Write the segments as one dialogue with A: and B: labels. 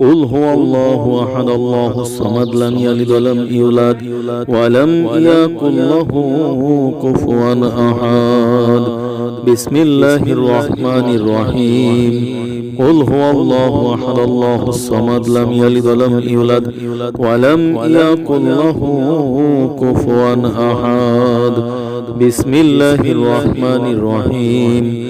A: قل هو الله أحد الله الصمد لم يلد ولم يولد ولم يكن له كفوا أحد بسم الله الرحمن الرحيم قل هو الله أحد الله الصمد لم يلد ولم يولد ولم يكن له كفوا أحد بسم الله الرحمن الرحيم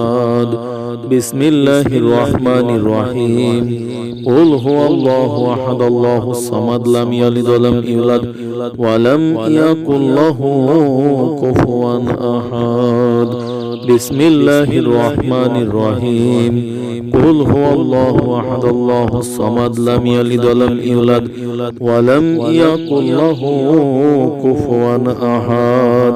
A: بسم الله الرحمن الرحيم. قل هو الله أحد الله الصمد لم يلد ولم يولد ولم يكن له كفوا أحد. بسم الله الرحمن الرحيم. قل هو الله أحد الله الصمد لم يلد ولم يولد ولم يكن له كفوا أحد.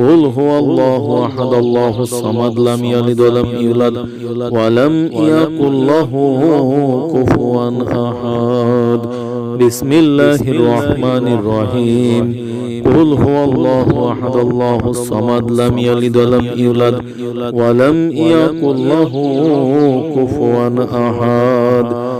A: قل هو الله أحد الله الصمد لم يلد ولم يولد ولم يكن له كفوا أحد. بسم الله الرحمن الرحيم. قل هو الله أحد الله الصمد لم يلد ولم يولد ولم يكن له كفوا أحد.